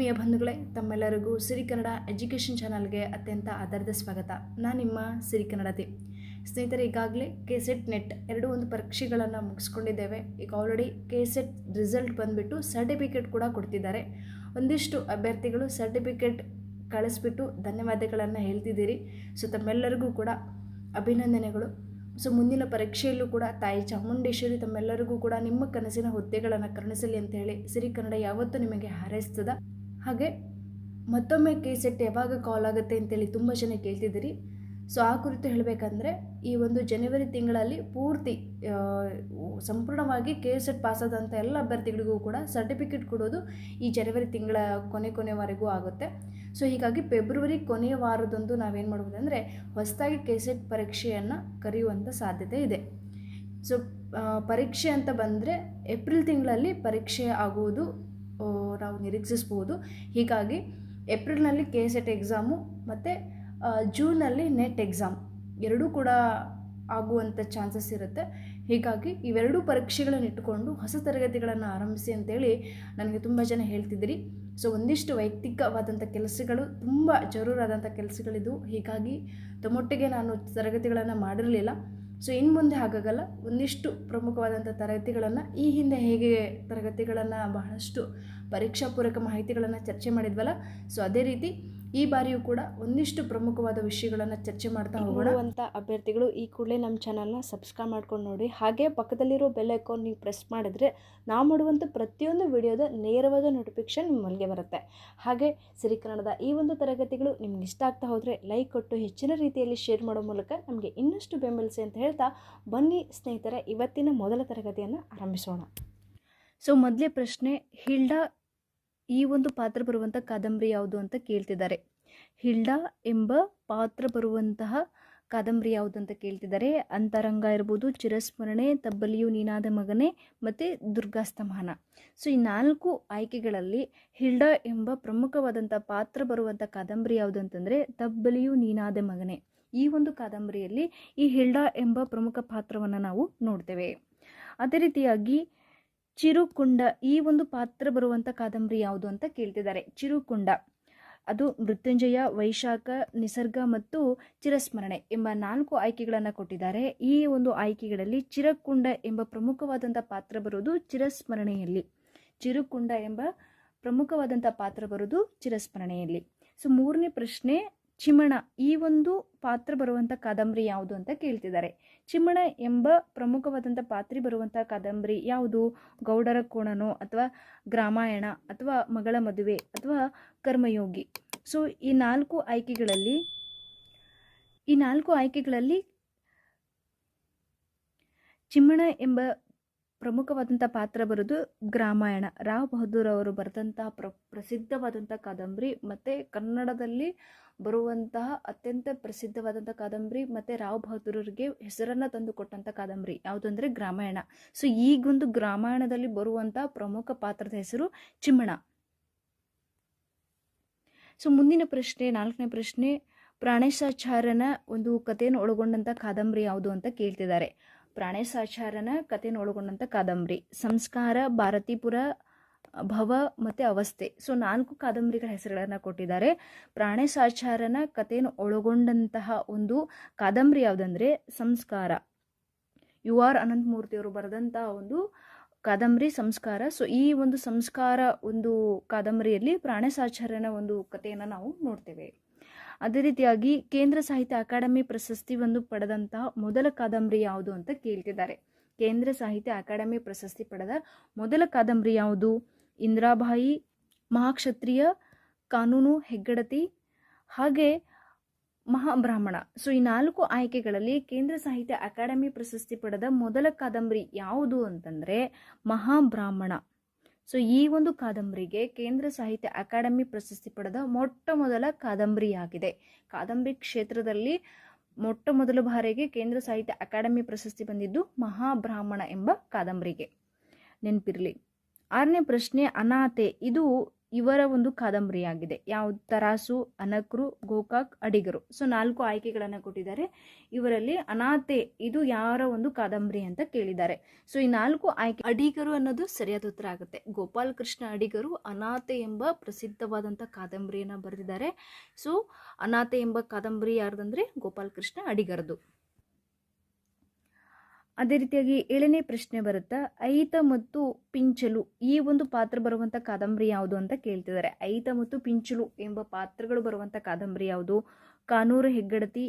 ಆತ್ಮೀಯ ಬಂಧುಗಳೇ, ತಮ್ಮೆಲ್ಲರಿಗೂ ಸಿರಿ ಕನ್ನಡ ಎಜುಕೇಷನ್ ಚಾನಲ್ಗೆ ಅತ್ಯಂತ ಆಧಾರದ ಸ್ವಾಗತ. ನಾನು ನಿಮ್ಮ ಸಿರಿ ಕನ್ನಡತಿ. ಸ್ನೇಹಿತರೆ, ಈಗಾಗಲೇ ಕೆ ಸೆಟ್ ನೆಟ್ ಎರಡೂ ಒಂದು ಪರೀಕ್ಷೆಗಳನ್ನು ಮುಗಿಸ್ಕೊಂಡಿದ್ದೇವೆ. ಈಗ ಆಲ್ರೆಡಿ ಕೆ ಸೆಟ್ ರಿಸಲ್ಟ್ ಬಂದುಬಿಟ್ಟು ಸರ್ಟಿಫಿಕೇಟ್ ಕೂಡ ಕೊಡ್ತಿದ್ದಾರೆ. ಒಂದಿಷ್ಟು ಅಭ್ಯರ್ಥಿಗಳು ಸರ್ಟಿಫಿಕೇಟ್ ಕಳಿಸ್ಬಿಟ್ಟು ಧನ್ಯವಾದಗಳನ್ನು ಹೇಳ್ತಿದ್ದೀರಿ. ಸೊ ತಮ್ಮೆಲ್ಲರಿಗೂ ಕೂಡ ಅಭಿನಂದನೆಗಳು. ಸೊ ಮುಂದಿನ ಪರೀಕ್ಷೆಯಲ್ಲೂ ಕೂಡ ತಾಯಿ ಚಾಮುಂಡೇಶ್ವರಿ ತಮ್ಮೆಲ್ಲರಿಗೂ ಕೂಡ ನಿಮ್ಮ ಕನಸಿನ ಹುದ್ದೆಗಳನ್ನು ಕರುಣಿಸಲಿ ಅಂತ ಹೇಳಿ ಸಿರಿ ಕನ್ನಡ ಯಾವತ್ತೂ ನಿಮಗೆ ಹಾರೈಸ್ತದ. ಹಾಗೆ ಮತ್ತೊಮ್ಮೆ ಕೆ ಸೆಟ್ ಯಾವಾಗ ಕಾಲ್ ಆಗುತ್ತೆ ಅಂತೇಳಿ ತುಂಬ ಜನ ಕೇಳ್ತಿದ್ದೀರಿ. ಸೊ ಆ ಕುರಿತು ಹೇಳಬೇಕಂದ್ರೆ ಈ ಒಂದು ಜನವರಿ ತಿಂಗಳಲ್ಲಿ ಪೂರ್ತಿ ಸಂಪೂರ್ಣವಾಗಿ ಕೆ ಸೆಟ್ ಪಾಸಾದಂಥ ಎಲ್ಲ ಅಭ್ಯರ್ಥಿಗಳಿಗೂ ಕೂಡ ಸರ್ಟಿಫಿಕೇಟ್ ಕೊಡೋದು ಈ ಜನವರಿ ತಿಂಗಳ ಕೊನೆ ಕೊನೆವರೆಗೂ ಆಗುತ್ತೆ. ಸೊ ಹೀಗಾಗಿ ಫೆಬ್ರವರಿ ಕೊನೆಯ ವಾರದಂದು ನಾವೇನು ಮಾಡ್ಬೋದು ಅಂದರೆ ಹೊಸದಾಗಿ ಕೆ ಸೆಟ್ ಪರೀಕ್ಷೆಯನ್ನು ಕರೆಯುವಂಥ ಸಾಧ್ಯತೆ ಇದೆ. ಸೊ ಪರೀಕ್ಷೆ ಅಂತ ಬಂದರೆ ಏಪ್ರಿಲ್ ತಿಂಗಳಲ್ಲಿ ಪರೀಕ್ಷೆ ಆಗುವುದು ನಾವು ನಿರೀಕ್ಷಿಸ್ಬೋದು. ಹೀಗಾಗಿ ಏಪ್ರಿಲ್ನಲ್ಲಿ ಕೆ ಸೆಟ್ ಎಕ್ಸಾಮು ಮತ್ತು ಜೂನಲ್ಲಿ ನೆಟ್ ಎಕ್ಸಾಮ್ ಎರಡೂ ಕೂಡ ಆಗುವಂಥ ಚಾನ್ಸಸ್ ಇರುತ್ತೆ. ಹೀಗಾಗಿ ಇವೆರಡೂ ಪರೀಕ್ಷೆಗಳನ್ನು ಇಟ್ಟುಕೊಂಡು ಹೊಸ ತರಗತಿಗಳನ್ನು ಆರಂಭಿಸಿ ಅಂತೇಳಿ ನನಗೆ ತುಂಬ ಜನ ಹೇಳ್ತಿದ್ದೀರಿ. ಸೊ, ಒಂದಿಷ್ಟು ವೈಯಕ್ತಿಕವಾದಂಥ ಕೆಲಸಗಳು, ತುಂಬ ಜರೂರಾದಂಥ ಕೆಲಸಗಳಿದ್ವು. ಹೀಗಾಗಿ ತಮ್ಮೊಟ್ಟಿಗೆ ನಾನು ತರಗತಿಗಳನ್ನು ಮಾಡಿರಲಿಲ್ಲ. ಸೊ ಇನ್ನು ಮುಂದೆ ಹಾಗಾಗಲ್ಲ, ಒಂದಿಷ್ಟು ಪ್ರಮುಖವಾದಂಥ ತರಗತಿಗಳನ್ನು, ಈ ಹಿಂದೆ ಹೇಗೆ ತರಗತಿಗಳನ್ನು ಬಹಳಷ್ಟು ಪರೀಕ್ಷಾ ಪೂರಕ ಮಾಹಿತಿಗಳನ್ನು ಚರ್ಚೆ ಮಾಡಿದ್ವಲ್ಲ ಸೊ ಅದೇ ರೀತಿ ಈ ಬಾರಿಯೂ ಕೂಡ ಒಂದಿಷ್ಟು ಪ್ರಮುಖವಾದ ವಿಷಯಗಳನ್ನು ಚರ್ಚೆ ಮಾಡ್ತಾ ಹೋಗುವಂಥ ಅಭ್ಯರ್ಥಿಗಳು ಈ ಕೂಡಲೇ ನಮ್ಮ ಚಾನಲ್ನ ಸಬ್ಸ್ಕ್ರೈಬ್ ಮಾಡ್ಕೊಂಡು ನೋಡಿ. ಹಾಗೆ ಪಕ್ಕದಲ್ಲಿರೋ ಬೆಲ್ ಐಕಾನ್ ನೀವು ಪ್ರೆಸ್ ಮಾಡಿದ್ರೆ ನಾವು ಮಾಡುವಂಥ ಪ್ರತಿಯೊಂದು ವಿಡಿಯೋದ ನೇರವಾದ ನೋಟಿಫಿಕೇಶನ್ ನಿಮ್ಮಲ್ಲಿಗೆ ಬರುತ್ತೆ. ಹಾಗೆ ಸಿರಿ ಕನ್ನಡದ ಈ ಒಂದು ತರಗತಿಗಳು ನಿಮ್ಗೆ ಇಷ್ಟ ಆಗ್ತಾ ಹೋದರೆ ಲೈಕ್ ಕೊಟ್ಟು ಹೆಚ್ಚಿನ ರೀತಿಯಲ್ಲಿ ಶೇರ್ ಮಾಡೋ ಮೂಲಕ ನಮಗೆ ಇನ್ನಷ್ಟು ಬೆಂಬಲಿಸಿ ಅಂತ ಹೇಳ್ತಾ ಬನ್ನಿ ಸ್ನೇಹಿತರೆ ಇವತ್ತಿನ ಮೊದಲ ತರಗತಿಯನ್ನು ಆರಂಭಿಸೋಣ. ಸೊ ಮೊದಲೇ ಪ್ರಶ್ನೆ ಹಿಲ್ಡಾ ಈ ಒಂದು ಪಾತ್ರ ಬರುವಂಥ ಕಾದಂಬರಿ ಯಾವುದು ಅಂತ ಕೇಳ್ತಿದ್ದಾರೆ. ಹಿಲ್ಡಾ ಎಂಬ ಪಾತ್ರ ಬರುವಂತಹ ಕಾದಂಬರಿ ಯಾವುದು ಅಂತ ಕೇಳ್ತಿದ್ದಾರೆ. ಅಂತರಂಗ ಇರ್ಬೋದು, ಚಿರಸ್ಮರಣೆ, ತಬ್ಬಲಿಯು ನೀನಾದ ಮಗನೇ ಮತ್ತು ದುರ್ಗಾಸ್ತಮಾನ. ಸೊ, ಈ ನಾಲ್ಕು ಆಯ್ಕೆಗಳಲ್ಲಿ ಹಿಲ್ಡಾ ಎಂಬ ಪ್ರಮುಖವಾದಂಥ ಪಾತ್ರ ಬರುವಂಥ ಕಾದಂಬರಿ ಯಾವುದು ಅಂತಂದರೆ ತಬ್ಬಲಿಯು ನೀನಾದ ಮಗನೇ. ಈ ಒಂದು ಕಾದಂಬರಿಯಲ್ಲಿ ಈ ಹಿಲ್ಡಾ ಎಂಬ ಪ್ರಮುಖ ಪಾತ್ರವನ್ನು ನಾವು ನೋಡ್ತೇವೆ. ಅದೇ ರೀತಿಯಾಗಿ ಚಿರುಕುಂಡ, ಈ ಒಂದು ಪಾತ್ರ ಬರುವಂಥ ಕಾದಂಬರಿ ಯಾವುದು ಅಂತ ಕೇಳ್ತಿದ್ದಾರೆ. ಚಿರುಕುಂಡ, ಅದು ಮೃತ್ಯುಂಜಯ, ವೈಶಾಖ, ನಿಸರ್ಗ ಮತ್ತು ಚಿರಸ್ಮರಣೆ ಎಂಬ ನಾಲ್ಕು ಆಯ್ಕೆಗಳನ್ನು ಕೊಟ್ಟಿದ್ದಾರೆ. ಈ ಒಂದು ಆಯ್ಕೆಗಳಲ್ಲಿ ಚಿರಕುಂಡ ಎಂಬ ಪ್ರಮುಖವಾದಂಥ ಪಾತ್ರ ಬರೋದು ಚಿರಸ್ಮರಣೆಯಲ್ಲಿ. ಚಿರುಕುಂಡ ಎಂಬ ಪ್ರಮುಖವಾದಂಥ ಪಾತ್ರ ಬರೋದು ಚಿರಸ್ಮರಣೆಯಲ್ಲಿ. ಸೊ ಮೂರನೇ ಪ್ರಶ್ನೆ ಚಿಮಣ ಈ ಒಂದು ಪಾತ್ರ ಬರುವಂಥ ಕಾದಂಬರಿ ಯಾವುದು ಅಂತ ಕೇಳ್ತಿದ್ದಾರೆ. ಚಿಮಣ ಎಂಬ ಪ್ರಮುಖವಾದಂಥ ಪಾತ್ರಿ ಬರುವಂಥ ಕಾದಂಬರಿ ಯಾವುದು? ಗೌಡರ ಕೋಣನೋ ಅಥವಾ ಗ್ರಾಮಾಯಣ ಅಥವಾ ಮಗಳ ಮದುವೆ ಅಥವಾ ಕರ್ಮಯೋಗಿ. ಸೊ ಈ ನಾಲ್ಕು ಆಯ್ಕೆಗಳಲ್ಲಿ, ಈ ನಾಲ್ಕು ಆಯ್ಕೆಗಳಲ್ಲಿ ಚಿಮ್ಮಣ ಎಂಬ ಪ್ರಮುಖವಾದಂಥ ಪಾತ್ರ ಬರೋದು ಗ್ರಾಮಾಯಣ. ರಾವ್ ಬಹದ್ದೂರ್ ಅವರು ಬರೆದಂತಹ ಪ್ರ ಪ್ರಸಿದ್ಧವಾದಂಥ ಕಾದಂಬರಿ ಮತ್ತು ಕನ್ನಡದಲ್ಲಿ ಬರುವಂತಹ ಅತ್ಯಂತ ಪ್ರಸಿದ್ಧವಾದಂಥ ಕಾದಂಬರಿ ಮತ್ತು ರಾವ್ ಬಹದ್ದೂರರಿಗೆ ಹೆಸರನ್ನು ತಂದು ಕೊಟ್ಟಂಥ ಕಾದಂಬರಿ. ಯಾವುದು ಅಂದರೆ ಗ್ರಾಮಾಯಣ. ಸೊ ಈಗೊಂದು ಗ್ರಾಮಾಯಣದಲ್ಲಿ ಬರುವಂಥ ಪ್ರಮುಖ ಪಾತ್ರದ ಹೆಸರು ಚಿಮ್ಮಣ. ಸೊ ಮುಂದಿನ ಪ್ರಶ್ನೆ, ನಾಲ್ಕನೇ ಪ್ರಶ್ನೆ ಪ್ರಾಣೇಶಾಚಾರ್ಯನ ಒಂದು ಕಥೆಯನ್ನು ಒಳಗೊಂಡಂಥ ಕಾದಂಬರಿ ಯಾವುದು ಅಂತ ಕೇಳ್ತಿದ್ದಾರೆ. ಪ್ರಾಣೇಶಾಚಾರ್ಯನ ಕಥೆಯನ್ನು ಒಳಗೊಂಡಂಥ ಕಾದಂಬರಿ. ಸಂಸ್ಕಾರ ಭಾರತೀಪುರ ಭವ ಮತ್ತು ಅವಸ್ಥೆ. ಸೊ ನಾಲ್ಕು ಕಾದಂಬರಿಗಳ ಹೆಸರುಗಳನ್ನು ಕೊಟ್ಟಿದ್ದಾರೆ. ಪ್ರಾಣೇಶಾಚಾರ್ಯನ ಕಥೆಯನ್ನು ಒಳಗೊಂಡಂತಹ ಒಂದು ಕಾದಂಬರಿ ಯಾವುದಂದರೆ ಸಂಸ್ಕಾರ. ಯು ಆರ್ ಅನಂತಮೂರ್ತಿಯವರು ಬರೆದಂತಹ ಒಂದು ಕಾದಂಬರಿ ಸಂಸ್ಕಾರ. ಸೊ ಈ ಒಂದು ಸಂಸ್ಕಾರ ಒಂದು ಕಾದಂಬರಿಯಲ್ಲಿ ಪ್ರಾಣೇಶಾಚಾರ್ಯನ ಒಂದು ಕಥೆಯನ್ನು ನಾವು ನೋಡ್ತೇವೆ. ಅದೇ ರೀತಿಯಾಗಿ ಕೇಂದ್ರ ಸಾಹಿತ್ಯ ಅಕಾಡೆಮಿ ಪ್ರಶಸ್ತಿ ಒಂದು ಪಡೆದಂತಹ ಮೊದಲ ಕಾದಂಬರಿ ಯಾವುದು ಅಂತ ಕೇಳ್ತಿದ್ದಾರೆ. ಕೇಂದ್ರ ಸಾಹಿತ್ಯ ಅಕಾಡೆಮಿ ಪ್ರಶಸ್ತಿ ಪಡೆದ ಮೊದಲ ಕಾದಂಬರಿ ಯಾವುದು? ಇಂದ್ರಾಬಾಯಿ ಮಹಾಕ್ಷತ್ರಿಯ ಕಾನೂನು ಹೆಗ್ಗಡತಿ. ಹಾಗೆ ಮಹಾಬ್ರಾಹ್ಮಣ. ಸೊ, ಈ ನಾಲ್ಕು ಆಯ್ಕೆಗಳಲ್ಲಿ ಕೇಂದ್ರ ಸಾಹಿತ್ಯ ಅಕಾಡೆಮಿ ಪ್ರಶಸ್ತಿ ಪಡೆದ ಮೊದಲ ಕಾದಂಬರಿ ಯಾವುದು ಅಂತಂದರೆ ಮಹಾಬ್ರಾಹ್ಮಣ. ಸೊ, ಈ ಒಂದು ಕಾದಂಬರಿಗೆ ಕೇಂದ್ರ ಸಾಹಿತ್ಯ ಅಕಾಡೆಮಿ ಪ್ರಶಸ್ತಿ ಪಡೆದ ಮೊಟ್ಟ ಮೊದಲ ಕಾದಂಬರಿಯಾಗಿದೆ. ಕಾದಂಬರಿ ಕ್ಷೇತ್ರದಲ್ಲಿ ಮೊಟ್ಟ ಮೊದಲ ಬಾರಿಗೆ ಕೇಂದ್ರ ಸಾಹಿತ್ಯ ಅಕಾಡೆಮಿ ಪ್ರಶಸ್ತಿ ಬಂದಿದ್ದು ಮಹಾಬ್ರಾಹ್ಮಣ ಎಂಬ ಕಾದಂಬರಿಗೆ. ನೆನಪಿರಲಿ. ಆರನೇ ಪ್ರಶ್ನೆ ಅನಾಥೆ ಇದು ಇವರ ಒಂದು ಕಾದಂಬರಿಯಾಗಿದೆ. ಯಾವ ತರಾಸು, ಅನಕ್ರು, ಗೋಕಾಕ್, ಅಡಿಗರು. ಸೊ ನಾಲ್ಕು ಆಯ್ಕೆಗಳನ್ನು ಕೊಟ್ಟಿದ್ದಾರೆ. ಇವರಲ್ಲಿ ಅನಾಥೆ ಇದು ಯಾರ ಒಂದು ಕಾದಂಬರಿ ಅಂತ ಕೇಳಿದ್ದಾರೆ. ಸೊ ಈ ನಾಲ್ಕು ಆಯ್ಕೆ ಅಡಿಗರು ಅನ್ನೋದು ಸರಿಯಾದ ಉತ್ತರ ಆಗುತ್ತೆ. ಗೋಪಾಲ್ ಕೃಷ್ಣ ಅಡಿಗರು ಅನಾಥೆ ಎಂಬ ಪ್ರಸಿದ್ಧವಾದಂಥ ಕಾದಂಬರಿಯನ್ನು ಬರೆದಿದ್ದಾರೆ. ಸೊ ಅನಾಥೆ ಎಂಬ ಕಾದಂಬರಿ ಯಾರ್ದಂದ್ರೆ? ಗೋಪಾಲ್ ಕೃಷ್ಣ ಅಡಿಗರದು. ಅದೇ ರೀತಿಯಾಗಿ ಏಳನೇ ಪ್ರಶ್ನೆ ಬರುತ್ತಾ? ಐತ ಮತ್ತು ಪಿಂಚಲು, ಈ ಒಂದು ಪಾತ್ರ ಬರುವಂಥ ಕಾದಂಬರಿ ಯಾವುದು ಅಂತ ಕೇಳ್ತಿದ್ದಾರೆ. ಐತ ಮತ್ತು ಪಿಂಚಲು ಎಂಬ ಪಾತ್ರಗಳು ಬರುವಂಥ ಕಾದಂಬರಿ ಯಾವುದು? ಕಾನೂರು ಹೆಗ್ಗಡತಿ,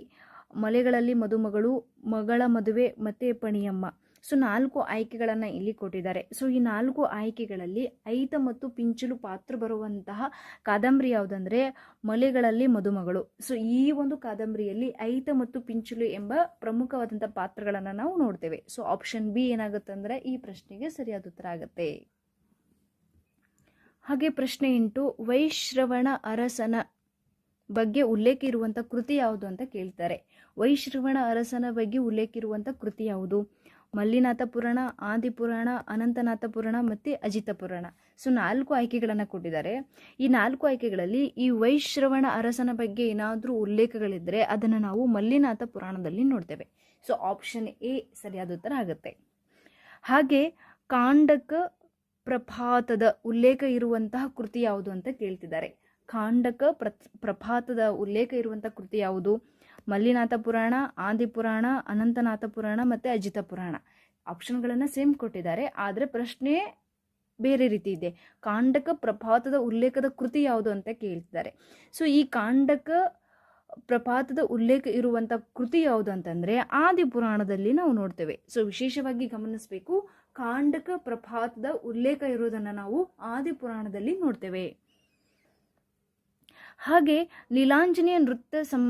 ಮಲೆಗಳಲ್ಲಿ ಮದುಮಗಳು, ಮಗಳ ಮದುವೆ, ಮತ್ತೆ ಪಣಿಯಮ್ಮ. ಸೊ ನಾಲ್ಕು ಆಯ್ಕೆಗಳನ್ನು ಇಲ್ಲಿ ಕೊಟ್ಟಿದ್ದಾರೆ. ಸೊ ಈ ನಾಲ್ಕು ಆಯ್ಕೆಗಳಲ್ಲಿ ಐತ ಮತ್ತು ಪಿಂಚಲು ಪಾತ್ರ ಬರುವಂತಹ ಕಾದಂಬರಿ ಯಾವುದಂದ್ರೆ ಮಲೆಗಳಲ್ಲಿ ಮದುಮಗಳು. ಸೊ ಈ ಒಂದು ಕಾದಂಬರಿಯಲ್ಲಿ ಐತ ಮತ್ತು ಪಿಂಚಲು ಎಂಬ ಪ್ರಮುಖವಾದಂಥ ಪಾತ್ರಗಳನ್ನು ನಾವು ನೋಡ್ತೇವೆ. ಸೊ ಆಪ್ಷನ್ ಬಿ ಏನಾಗುತ್ತೆ ಅಂದರೆ ಈ ಪ್ರಶ್ನೆಗೆ ಸರಿಯಾದ ಉತ್ತರ ಆಗುತ್ತೆ. ಹಾಗೆ ಪ್ರಶ್ನೆ ಎಂಟು, ವೈಶ್ರವಣ ಅರಸನ ಬಗ್ಗೆ ಉಲ್ಲೇಖ ಇರುವಂಥ ಕೃತಿ ಯಾವುದು ಅಂತ ಕೇಳ್ತಾರೆ. ವೈಶ್ರವಣ ಅರಸನ ಬಗ್ಗೆ ಉಲ್ಲೇಖ ಇರುವಂಥ ಕೃತಿ ಯಾವುದು? ಮಲ್ಲಿನಾಥ ಪುರಾಣ ಆದಿಪುರಾಣ ಅನಂತನಾಥ ಪುರಾಣ ಮತ್ತು ಅಜಿತ ಪುರಾಣ ಸೊ ನಾಲ್ಕು ಆಯ್ಕೆಗಳನ್ನು ಕೊಟ್ಟಿದ್ದಾರೆ. ಈ ನಾಲ್ಕು ಆಯ್ಕೆಗಳಲ್ಲಿ ಈ ವೈಶ್ರವಣ ಅರಸನ ಬಗ್ಗೆ ಏನಾದರೂ ಉಲ್ಲೇಖಗಳಿದ್ದರೆ ಅದನ್ನು ನಾವು ಮಲ್ಲಿನಾಥ ಪುರಾಣದಲ್ಲಿ ನೋಡ್ತೇವೆ. ಸೊ ಆಪ್ಷನ್ ಎ ಸರಿಯಾದ ಉತ್ತರ ಆಗುತ್ತೆ. ಹಾಗೆ ಕಾಂಡಕ ಪ್ರಪಾತದ ಉಲ್ಲೇಖ ಇರುವಂತಹ ಕೃತಿ ಯಾವುದು ಅಂತ ಕೇಳ್ತಿದ್ದಾರೆ. ಕಾಂಡಕ ಪ್ರ ಪ್ರಪಾತದ ಉಲ್ಲೇಖ ಇರುವಂಥ ಕೃತಿ ಯಾವುದು? ಮಲ್ಲಿನಾಥ ಪುರಾಣ ಆದಿಪುರಾಣ ಅನಂತನಾಥ ಪುರಾಣ ಮತ್ತು ಅಜಿತ ಪುರಾಣ. ಆಪ್ಷನ್ಗಳನ್ನು ಸೇಮ್ ಕೊಟ್ಟಿದ್ದಾರೆ, ಆದರೆ ಪ್ರಶ್ನೆ ಬೇರೆ ರೀತಿ ಇದೆ. ಕಾಂಡಕ ಪ್ರಪಾತದ ಉಲ್ಲೇಖದ ಕೃತಿ ಯಾವುದು ಅಂತ ಕೇಳ್ತಿದ್ದಾರೆ. ಸೊ ಈ ಕಾಂಡಕ ಪ್ರಪಾತದ ಉಲ್ಲೇಖ ಇರುವಂಥ ಕೃತಿ ಯಾವುದು ಅಂತಂದರೆ ಆದಿಪುರಾಣದಲ್ಲಿ ನಾವು ನೋಡ್ತೇವೆ. ಸೊ ವಿಶೇಷವಾಗಿ ಗಮನಿಸಬೇಕು, ಕಾಂಡಕ ಪ್ರಪಾತದ ಉಲ್ಲೇಖ ಇರುವುದನ್ನು ನಾವು ಆದಿಪುರಾಣದಲ್ಲಿ ನೋಡ್ತೇವೆ. ಹಾಗೆ, ಲೀಲಾಂಜನೇಯ ನೃತ್ಯ ಸಂ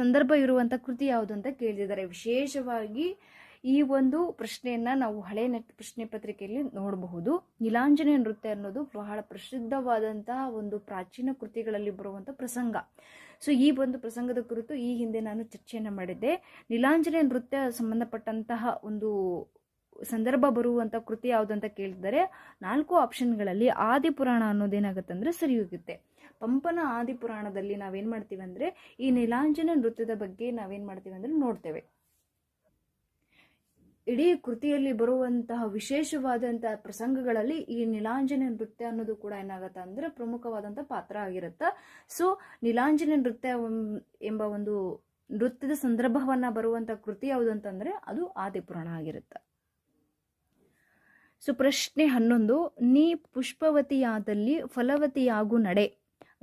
ಸಂದರ್ಭ ಇರುವಂಥ ಕೃತಿ ಯಾವುದು ಅಂತ ಕೇಳಿದ್ದಾರೆ ವಿಶೇಷವಾಗಿ ಈ ಒಂದು ಪ್ರಶ್ನೆಯನ್ನು ನಾವು ಹಳೆ ನೆಟ್, ಪ್ರಶ್ನೆ ಪತ್ರಿಕೆಯಲ್ಲಿ ನೋಡಬಹುದು. ನೀಲಾಂಜನೇಯ ನೃತ್ಯ ಅನ್ನೋದು ಬಹಳ ಪ್ರಸಿದ್ಧವಾದಂತಹ ಒಂದು ಪ್ರಾಚೀನ ಕೃತಿಗಳಲ್ಲಿ ಬರುವಂಥ ಪ್ರಸಂಗ. ಸೊ ಈ ಒಂದು ಪ್ರಸಂಗದ ಕುರಿತು ಈ ಹಿಂದೆ ನಾನು ಚರ್ಚೆಯನ್ನು ಮಾಡಿದ್ದೆ. ನೀಲಾಂಜನೇಯ ನೃತ್ಯ ಸಂಬಂಧಪಟ್ಟಂತಹ ಒಂದು ಸಂದರ್ಭ ಬರುವಂಥ ಕೃತಿ ಯಾವುದು ಅಂತ ಕೇಳಿದರೆ ನಾಲ್ಕು ಆಪ್ಷನ್ಗಳಲ್ಲಿ ಆದಿಪುರಾಣ ಅನ್ನೋದೇನಾಗುತ್ತೆ ಅಂದರೆ ಸರಿ ಪಂಪನ ಆದಿಪುರಾಣದಲ್ಲಿ ನಾವೇನು ಮಾಡ್ತೀವಿ ಅಂದರೆ, ಈ ನೀಲಾಂಜನ ನೃತ್ಯದ ಬಗ್ಗೆ ನಾವೇನು ಮಾಡ್ತೀವಿ ಅಂದರೆ ನೋಡ್ತೇವೆ. ಇಡೀ ಕೃತಿಯಲ್ಲಿ ಬರುವಂತಹ ವಿಶೇಷವಾದಂತಹ ಪ್ರಸಂಗಗಳಲ್ಲಿ ಈ ನೀಲಾಂಜನ ನೃತ್ಯ ಅನ್ನೋದು ಕೂಡ ಏನಾಗುತ್ತೆ ಅಂದರೆ ಪ್ರಮುಖವಾದಂಥ ಪಾತ್ರ ಆಗಿರುತ್ತೆ. ಸೊ ನೀಲಾಂಜನ ನೃತ್ಯ ಎಂಬ ಒಂದು ನೃತ್ಯದ ಸಂದರ್ಭವನ್ನು ಬರುವಂಥ ಕೃತಿ ಯಾವುದು ಅಂತಂದರೆ, ಅದು ಆದಿಪುರಾಣ ಆಗಿರುತ್ತೆ. ಸೊ ಪ್ರಶ್ನೆ ಹನ್ನೊಂದು, ನೀ ಪುಷ್ಪವತಿಯಾದಲ್ಲಿ ಫಲವತಿಯಾಗು ನಡೆ.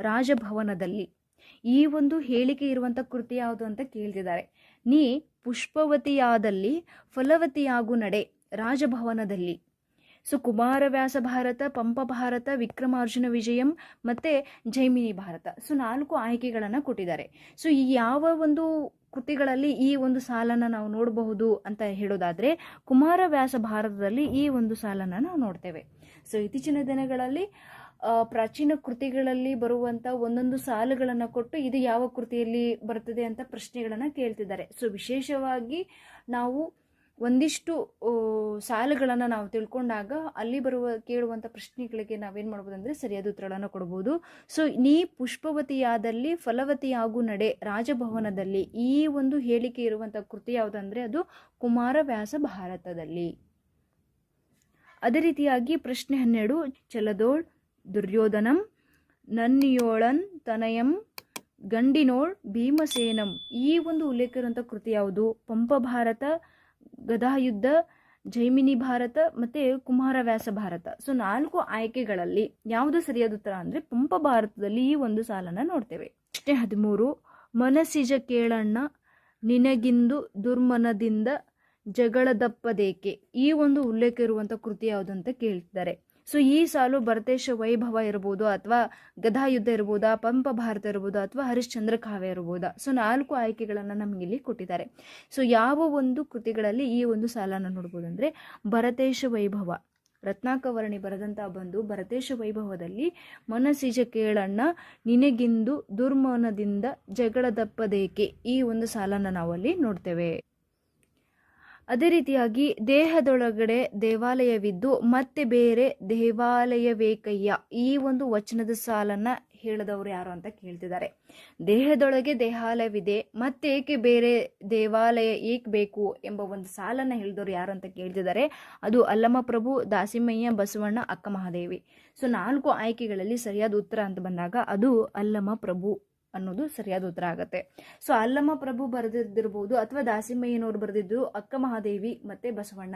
ರಾಜಭವನದಲ್ಲಿ. ಈ ಒಂದು ಹೇಳಿಕೆ ಇರುವಂಥ ಕೃತಿ ಯಾವುದು ಅಂತ ಕೇಳ್ತಿದ್ದಾರೆ. ನೀ ಪುಷ್ಪವತಿಯಾದಲ್ಲಿ ಫಲವತಿಯಾಗು ನಡೆ ರಾಜಭವನದಲ್ಲಿ. ಸೊ ಕುಮಾರವ್ಯಾಸ ಭಾರತ, ಪಂಪ ಭಾರತ, ವಿಕ್ರಮಾರ್ಜುನ ವಿಜಯಂ ಮತ್ತು ಜೈಮಿನಿ ಭಾರತ. ಸೊ, ನಾಲ್ಕು ಆಯ್ಕೆಗಳನ್ನು ಕೊಟ್ಟಿದ್ದಾರೆ. ಸೊ, ಈ ಯಾವ ಒಂದು ಕೃತಿಗಳಲ್ಲಿ ಈ ಒಂದು ಸಾಲನ್ನು ನಾವು ನೋಡಬಹುದು ಅಂತ ಹೇಳೋದಾದರೆ ಕುಮಾರವ್ಯಾಸ ಭಾರತದಲ್ಲಿ ಈ ಒಂದು ಸಾಲನ್ನು ನಾವು ನೋಡ್ತೇವೆ. ಸೊ, ಇತ್ತೀಚಿನ ದಿನಗಳಲ್ಲಿ ಪ್ರಾಚೀನ ಕೃತಿಗಳಲ್ಲಿ ಬರುವಂತ ಒಂದೊಂದು ಸಾಲುಗಳನ್ನು ಕೊಟ್ಟು ಇದು ಯಾವ ಕೃತಿಯಲ್ಲಿ ಬರ್ತದೆ ಅಂತ ಪ್ರಶ್ನೆಗಳನ್ನು ಕೇಳ್ತಿದ್ದಾರೆ. ಸೊ ವಿಶೇಷವಾಗಿ ನಾವು ಒಂದಿಷ್ಟು ಸಾಲುಗಳನ್ನು ನಾವು ತಿಳ್ಕೊಂಡಾಗ ಅಲ್ಲಿ ಬರುವ ಕೇಳುವಂಥ ಪ್ರಶ್ನೆಗಳಿಗೆ ನಾವೇನು ಮಾಡ್ಬೋದು ಅಂದರೆ ಸರಿಯಾದ ಉತ್ತರಗಳನ್ನು ಕೊಡ್ಬೋದು. ಸೊ ನೀ ಪುಷ್ಪವತಿಯಾದಲ್ಲಿ ಫಲವತಿಯಾಗು ನಡೆ ರಾಜಭವನದಲ್ಲಿ. ಈ ಒಂದು ಹೇಳಿಕೆ ಇರುವಂಥ ಕೃತಿ ಯಾವುದಂದರೆ ಅದು ಕುಮಾರವ್ಯಾಸ ಭಾರತದಲ್ಲಿ. ಅದೇ ರೀತಿಯಾಗಿ ಪ್ರಶ್ನೆ ಹನ್ನೆರಡು, ಚಲದೋಳ್ ದುರ್ಯೋಧನಂ, ನನ್ನಿಯೋಳನ್, ತನಯಂ, ಗಂಡಿನೋಳ್, ಭೀಮಸೇನಂ. ಈ ಒಂದು ಉಲ್ಲೇಖ ಇರುವಂಥ ಕೃತಿ ಯಾವುದು? ಪಂಪ ಭಾರತ, ಗದಾಯುದ್ಧ, ಜೈಮಿನಿ ಭಾರತ ಮತ್ತು ಕುಮಾರವ್ಯಾಸ ಭಾರತ. ಸೊ ನಾಲ್ಕು ಆಯ್ಕೆಗಳಲ್ಲಿ ಯಾವುದು ಸರಿಯಾದ ಉತ್ತರ ಅಂದರೆ ಪಂಪ ಭಾರತದಲ್ಲಿ ಈ ಒಂದು ಸಾಲನ್ನು ನೋಡ್ತೇವೆ. ಅಷ್ಟೇ ಹದಿಮೂರು, ಮನಸ್ಸಿಜ ಕೇಳಣ್ಣ, ನಿನಗಿಂದು ದುರ್ಮನದಿಂದ ಜಗಳದಪ್ಪದೇಕೆ? ಈ ಒಂದು ಉಲ್ಲೇಖ ಇರುವಂಥ ಕೃತಿ ಯಾವುದು ಅಂತ ಕೇಳ್ತಿದ್ದಾರೆ ಸೊ ಈ ಸಾಲು ಭರತೇಶ ವೈಭವ ಇರ್ಬೋದು ಅಥವಾ ಗದಾಯುದ್ಧ ಇರ್ಬೋದಾ, ಪಂಪ ಭಾರತ ಇರ್ಬೋದಾ ಅಥವಾ ಹರಿಶ್ಚಂದ್ರ ಕಾವ್ಯ ಇರ್ಬೋದಾ? ಸೊ ನಾಲ್ಕು ಆಯ್ಕೆಗಳನ್ನು ನಮಗಿಲ್ಲಿ ಕೊಟ್ಟಿದ್ದಾರೆ. ಸೊ ಯಾವ ಒಂದು ಕೃತಿಗಳಲ್ಲಿ ಈ ಒಂದು ಸಾಲನ್ನು ನೋಡ್ಬೋದು ಅಂದರೆ ಭರತೇಶ ವೈಭವ. ರತ್ನಾಕವರ್ಣಿ ಬರೆದಂತಹ ಬಂದು ಭರತೇಶ ವೈಭವದಲ್ಲಿ ಮನಸಿಜ ಕೇಳಣ್ಣ, ನಿನಗಿಂದು ದುರ್ಮನದಿಂದ ಜಗಳದಪ್ಪದೇಕೆ? ಈ ಒಂದು ಸಾಲನ್ನು ನಾವಲ್ಲಿ ನೋಡ್ತೇವೆ. ಅದೇ ರೀತಿಯಾಗಿ ದೇಹದೊಳಗಡೆ ದೇವಾಲಯವಿದ್ದು ಮತ್ತೆ ಬೇರೆ ದೇವಾಲಯವೇಕಯ್ಯ. ಈ ಒಂದು ವಚನದ ಸಾಲನ್ನ ಹೇಳಿದವರು ಯಾರು ಅಂತ ಕೇಳ್ತಿದ್ದಾರೆ. ದೇಹದೊಳಗೆ ದೇಹಾಲಯವಿದೆ, ಮತ್ತೆ ಏಕೆ ಬೇರೆ ದೇವಾಲಯ ಏಕೆ ಬೇಕು ಎಂಬ ಒಂದು ಸಾಲನ್ನ ಹೇಳಿದವರು ಯಾರು ಅಂತ ಕೇಳ್ತಿದ್ದಾರೆ. ಅದು ಅಲ್ಲಮ ಪ್ರಭು ದಾಸಿಮಯ್ಯ, ಬಸವಣ್ಣ ಅಕ್ಕ ಮಹಾದೇವಿ ಸೊ ನಾಲ್ಕು ಆಯ್ಕೆಗಳಲ್ಲಿ ಸರಿಯಾದ ಉತ್ತರ ಅಂತ ಬಂದಾಗ ಅದು ಅಲ್ಲಮ ಪ್ರಭು ಅನ್ನೋದು ಸರಿಯಾದ ಉತ್ತರ ಆಗುತ್ತೆ. ಸೊ ಅಲ್ಲಮ್ಮ ಪ್ರಭು ಬರೆದಿದ್ದಿರ್ಬೋದು ಅಥವಾ ದಾಸಿಮಯ್ಯನವರು ಬರೆದಿದ್ದು ಅಕ್ಕ ಮಹಾದೇವಿ ಮತ್ತೆ ಬಸವಣ್ಣ.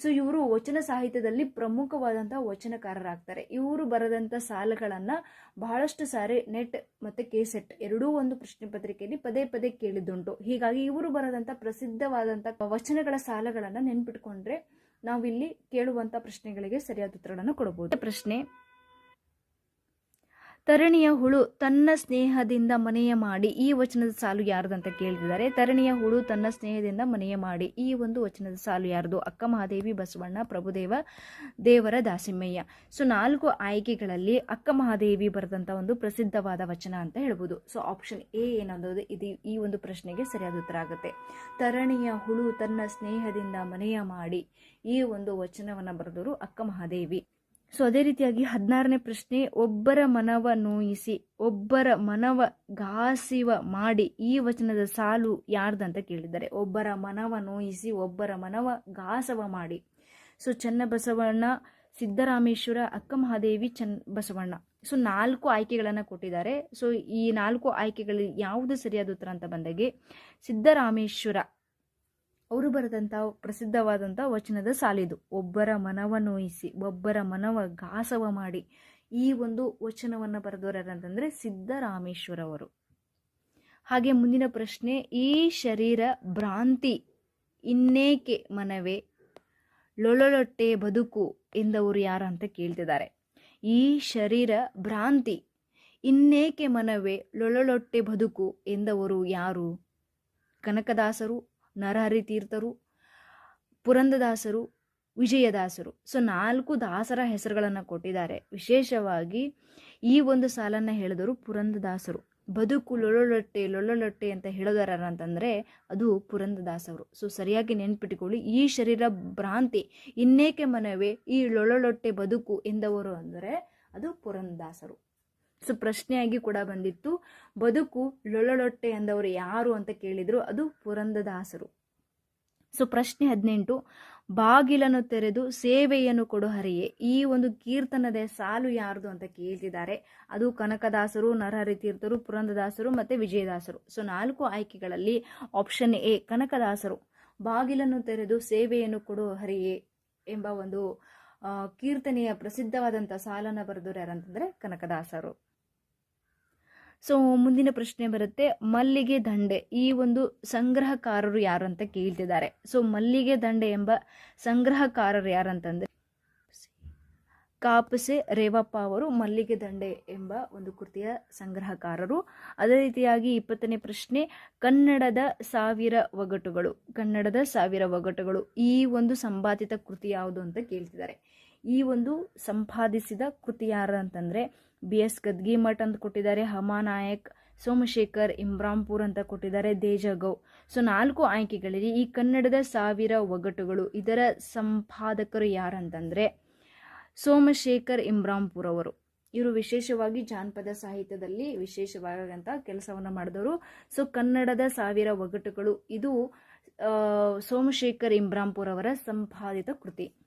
ಸೊ ಇವರು ವಚನ ಸಾಹಿತ್ಯದಲ್ಲಿ ಪ್ರಮುಖವಾದಂತಹ ವಚನಕಾರರಾಗ್ತಾರೆ. ಇವರು ಬರೆದಂಥ ಸಾಲುಗಳನ್ನ ಬಹಳಷ್ಟು ಸಾರಿ ನೆಟ್ ಮತ್ತೆ ಕೆಸೆಟ್ ಎರಡೂ ಒಂದು ಪ್ರಶ್ನೆ ಪತ್ರಿಕೆಯಲ್ಲಿ ಪದೇ ಪದೇ ಕೇಳಿದ್ದುಂಟು. ಹೀಗಾಗಿ ಇವರು ಬರೆದಂಥ ಪ್ರಸಿದ್ಧವಾದಂಥ ವಚನಗಳ ಸಾಲಗಳನ್ನು ನೆನ್ಪಿಟ್ಕೊಂಡ್ರೆ ನಾವಿಲ್ಲಿ ಕೇಳುವಂತ ಪ್ರಶ್ನೆಗಳಿಗೆ ಸರಿಯಾದ ಉತ್ತರಗಳನ್ನು ಕೊಡಬಹುದು ಪ್ರಶ್ನೆ ತರಣಿಯ ಹುಳು ತನ್ನ ಸ್ನೇಹದಿಂದ ಮನೆಯ ಮಾಡಿ, ಈ ವಚನದ ಸಾಲು ಯಾರ್ದಂತ ಕೇಳ್ತಿದ್ದಾರೆ? ತರಣಿಯ ಹುಳು ತನ್ನ ಸ್ನೇಹದಿಂದ ಮನೆಯ ಮಾಡಿ, ಈ ಒಂದು ವಚನದ ಸಾಲು ಯಾರ್ದು? ಅಕ್ಕ ಮಹಾದೇವಿ, ಬಸವಣ್ಣ, ಪ್ರಭುದೇವ, ದೇವರ ದಾಸಿಮಯ್ಯ ಸೊ, ನಾಲ್ಕು ಆಯ್ಕೆಗಳಲ್ಲಿ ಅಕ್ಕ ಮಹಾದೇವಿ ಬರೆದಂತ ಒಂದು ಪ್ರಸಿದ್ಧವಾದ ವಚನ ಅಂತ ಹೇಳ್ಬೋದು. ಸೊ ಆಪ್ಷನ್ ಎ ಏನನ್ನೋದು ಇದು ಈ ಒಂದು ಪ್ರಶ್ನೆಗೆ ಸರಿಯಾದ ಉತ್ತರ ಆಗುತ್ತೆ. ತರಣಿಯ ಹುಳು ತನ್ನ ಸ್ನೇಹದಿಂದ ಮನೆಯ ಮಾಡಿ, ಈ ಒಂದು ವಚನವನ್ನ ಬರೆದವರು ಅಕ್ಕ ಮಹಾದೇವಿ. ಸೊ ಅದೇ ರೀತಿಯಾಗಿ ಹದಿನಾರನೇ ಪ್ರಶ್ನೆ, ಒಬ್ಬರ ಮನವ ನೋಯಿಸಿ, ಒಬ್ಬರ ಮನವ ಘಾಸಿವ ಮಾಡಿ ಈ ವಚನದ ಸಾಲು ಯಾರ್ದಂತ ಕೇಳಿದ್ದಾರೆ. ಒಬ್ಬರ ಮನವ ನೋಯಿಸಿ, ಒಬ್ಬರ ಮನವ ಘಾಸವ ಮಾಡಿ. ಸೊ ಚನ್ನಬಸವಣ್ಣ, ಸಿದ್ದರಾಮೇಶ್ವರ, ಅಕ್ಕ ಮಹಾದೇವಿ ಚನ್ ಬಸವಣ್ಣ ಸೊ ನಾಲ್ಕು ಆಯ್ಕೆಗಳನ್ನು ಕೊಟ್ಟಿದ್ದಾರೆ. ಸೊ ಈ ನಾಲ್ಕು ಆಯ್ಕೆಗಳಲ್ಲಿ ಯಾವುದು ಸರಿಯಾದ ಉತ್ತರ ಅಂತ ಬಂದಾಗೆ, ಸಿದ್ದರಾಮೇಶ್ವರ. ಅವರು ಬರೆದಂಥ ಪ್ರಸಿದ್ಧವಾದಂಥ ವಚನದ ಸಾಲಿದು. ಒಬ್ಬರ ಮನವ ನೋಯಿಸಿ ಒಬ್ಬರ ಮನವ ಘಾಸವ ಮಾಡಿ ಈ ಒಂದು ವಚನವನ್ನು ಬರೆದವರು ಸಿದ್ದರಾಮೇಶ್ವರವರು. ಹಾಗೆ ಮುಂದಿನ ಪ್ರಶ್ನೆ, ಈ ಶರೀರ ಭ್ರಾಂತಿ ಇನ್ನೇಕೆ ಮನವೇ? ಲೊಳೊಳೊಟ್ಟೆ ಬದುಕು ಎಂದವರು ಯಾರು ಅಂತ ಕೇಳ್ತಿದ್ದಾರೆ. ಈ ಶರೀರ ಭ್ರಾಂತಿ ಇನ್ನೇಕೆ ಮನವೇ? ಲೊಳೊಳೊಟ್ಟೆ ಬದುಕು ಎಂದವರು ಯಾರು? ಕನಕದಾಸರು ನರಹರಿ ತೀರ್ಥರು, ಪುರಂದದಾಸರು, ವಿಜಯದಾಸರು. ಸೊ ನಾಲ್ಕು ದಾಸರ ಹೆಸರುಗಳನ್ನು ಕೊಟ್ಟಿದ್ದಾರೆ. ವಿಶೇಷವಾಗಿ ಈ ಒಂದು ಸಾಲನ್ನು ಹೇಳಿದವರು ಪುರಂದದಾಸರು. ಬದುಕು ಲೊಳ್ಳೊಳೊಟ್ಟೆ ಲೊಳ್ಳೊಳೊಟ್ಟೆ ಅಂತ ಹೇಳಿದಾರ ಅಂತಂದರೆ ಅದು ಪುರಂದದಾಸರು ಸೊ ಸರಿಯಾಗಿ ನೆನ್ಪಿಟ್ಟುಕೊಳ್ಳಿ ಈ ಶರೀರ ಭ್ರಾಂತಿ, ಇನ್ನೇಕೆ ಮನವೇ ಈ ಲೊಳ್ಳೊಳೊಟ್ಟೆ ಬದುಕು ಎಂದವರು ಅಂದರೆ ಅದು ಪುರಂದದಾಸರು. ಸೊ ಪ್ರಶ್ನೆಯಾಗಿ ಕೂಡ ಬಂದಿತ್ತು. ಬದುಕು ಲೊಳ್ಳೊಟ್ಟೆ ಎಂದವರು ಯಾರು ಅಂತ ಕೇಳಿದ್ರು, ಅದು ಪುರಂದದಾಸರು. ಸೊ, ಪ್ರಶ್ನೆ ಹದಿನೆಂಟು. ಬಾಗಿಲನ್ನು ತೆರೆದು ಸೇವೆಯನ್ನು ಕೊಡು ಹರಿಯೇ. ಈ ಒಂದು ಕೀರ್ತನದ ಸಾಲು ಯಾರ್ದು ಅಂತ ಕೇಳ್ತಿದ್ದಾರೆ. ಅದು ಕನಕದಾಸರು ನರಹರಿ ತೀರ್ಥರು ಪುರಂದದಾಸರು ಮತ್ತೆ ವಿಜಯದಾಸರು. ಸೊ, ನಾಲ್ಕು ಆಯ್ಕೆಗಳಲ್ಲಿ ಆಪ್ಷನ್ ಎ, ಕನಕದಾಸರು. ಬಾಗಿಲನ್ನು ತೆರೆದು ಸೇವೆಯನ್ನು ಕೊಡು ಹರಿಯೇ ಎಂಬ ಒಂದು ಕೀರ್ತನೆಯ ಪ್ರಸಿದ್ಧವಾದಂಥ ಸಾಲನ್ನು ಬರೆದರು ಯಾರಂತಂದ್ರೆ ಕನಕದಾಸರು. ಸೊ ಮುಂದಿನ ಪ್ರಶ್ನೆ ಬರುತ್ತೆ, ಮಲ್ಲಿಗೆ ದಂಡೆ. ಈ ಒಂದು ಸಂಗ್ರಹಕಾರರು ಯಾರು ಅಂತ ಕೇಳ್ತಿದ್ದಾರೆ. ಸೊ ಮಲ್ಲಿಗೆ ದಂಡೆ ಎಂಬ ಸಂಗ್ರಹಕಾರರು ಯಾರಂತಂದ್ರೆ ಕಾಪಸೆ ರೇವಪ್ಪ ಅವರು ಮಲ್ಲಿಗೆ ದಂಡೆ ಎಂಬ ಒಂದು ಕೃತಿಯ ಸಂಗ್ರಹಕಾರರು. ಅದೇ ರೀತಿಯಾಗಿ ಇಪ್ಪತ್ತನೇ ಪ್ರಶ್ನೆ, ಕನ್ನಡದ ಸಾವಿರ ಒಗಟುಗಳು. ಕನ್ನಡದ ಸಾವಿರ ಒಗಟುಗಳು. ಈ ಒಂದು ಸಂಪಾದಿತ ಕೃತಿ ಯಾವುದು ಅಂತ ಕೇಳ್ತಿದ್ದಾರೆ. ಈ ಒಂದು ಸಂಪಾದಿಸಿದ ಕೃತಿ ಯಾರು ಅಂತಂದರೆ ಬಿ ಎಸ್ ಗದ್ಗಿಮಠ್ ಅಂತ ಕೊಟ್ಟಿದ್ದಾರೆ ಹಮಾನಾಯಕ್ ಸೋಮಶೇಖರ್, ಇಮ್ರಾಂಪುರ್ ಅಂತ ಕೊಟ್ಟಿದ್ದಾರೆ, ದೇಜಗೌ. ಸೊ, ನಾಲ್ಕು ಆಯ್ಕೆಗಳಲ್ಲಿ ಈ ಕನ್ನಡದ ಸಾವಿರ ಒಗಟುಗಳು, ಇದರ ಸಂಪಾದಕರು ಯಾರಂತಂದರೆ ಸೋಮಶೇಖರ್ ಇಮ್ರಾಂಪುರ್ ಅವರು. ಇವರು ವಿಶೇಷವಾಗಿ ಜಾನಪದ ಸಾಹಿತ್ಯದಲ್ಲಿ ವಿಶೇಷವಾದಂಥ ಕೆಲಸವನ್ನು ಮಾಡಿದವರು. ಸೊ, ಕನ್ನಡದ ಸಾವಿರ ಒಗಟುಗಳು, ಇದು ಸೋಮಶೇಖರ್ ಇಮ್ರಾಂಪುರ್ ಅವರ ಸಂಪಾದಿತ ಕೃತಿ.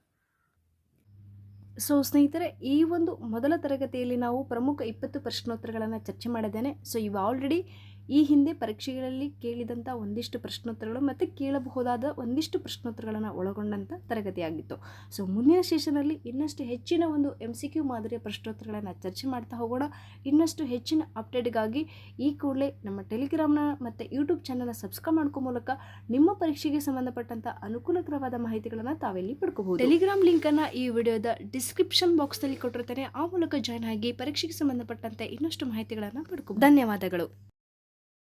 ಸೊ ಸ್ನೇಹಿತರೆ, ಈ ಒಂದು ಮೊದಲ ತರಗತಿಯಲ್ಲಿ ನಾವು ಪ್ರಮುಖ ಇಪ್ಪತ್ತು ಪ್ರಶ್ನೋತ್ತರಗಳನ್ನು ಚರ್ಚೆ ಮಾಡಿದ್ದೇನೆ. ಸೊ, ಇವು ಆಲ್ರೆಡಿ ಈ ಹಿಂದೆ ಪರೀಕ್ಷೆಗಳಲ್ಲಿ ಕೇಳಿದಂಥ ಒಂದಿಷ್ಟು ಪ್ರಶ್ನೋತ್ತರಗಳು ಮತ್ತು ಕೇಳಬಹುದಾದ ಒಂದಿಷ್ಟು ಪ್ರಶ್ನೋತ್ತರಗಳನ್ನು ಒಳಗೊಂಡಂಥ ತರಗತಿಯಾಗಿತ್ತು. ಸೊ ಮುಂದಿನ ಸೆಷನಲ್ಲಿ ಇನ್ನಷ್ಟು ಹೆಚ್ಚಿನ ಒಂದು ಎಂ ಸಿ ಕ್ಯೂ ಮಾದರಿಯ ಪ್ರಶ್ನೋತ್ತರಗಳನ್ನು ಚರ್ಚೆ ಮಾಡ್ತಾ ಹೋಗೋಣ. ಇನ್ನಷ್ಟು ಹೆಚ್ಚಿನ ಅಪ್ಡೇಟ್ಗಾಗಿ ಈ ಕೂಡಲೇ ನಮ್ಮ ಟೆಲಿಗ್ರಾಮ್ನ ಮತ್ತು ಯೂಟ್ಯೂಬ್ ಚಾನಲ್ನ ಸಬ್ಸ್ಕ್ರೈಬ್ ಮಾಡ್ಕೋ ಮೂಲಕ ನಿಮ್ಮ ಪರೀಕ್ಷೆಗೆ ಸಂಬಂಧಪಟ್ಟಂಥ ಅನುಕೂಲಕರವಾದ ಮಾಹಿತಿಗಳನ್ನು ತಾವೆಲ್ಲಿ ಪಡ್ಕೋಬಹುದು? ಟೆಲಿಗ್ರಾಮ್ ಲಿಂಕನ್ನು ಈ ವಿಡಿಯೋದ ಡಿಸ್ಕ್ರಿಪ್ಷನ್ ಬಾಕ್ಸ್ನಲ್ಲಿ ಕೊಟ್ಟಿರ್ತಾರೆ ಆ ಮೂಲಕ ಜಾಯ್ನ್ ಆಗಿ ಪರೀಕ್ಷೆಗೆ ಸಂಬಂಧಪಟ್ಟಂತೆ ಇನ್ನಷ್ಟು ಮಾಹಿತಿಗಳನ್ನು ಪಡ್ಕೋ ಧನ್ಯವಾದಗಳು.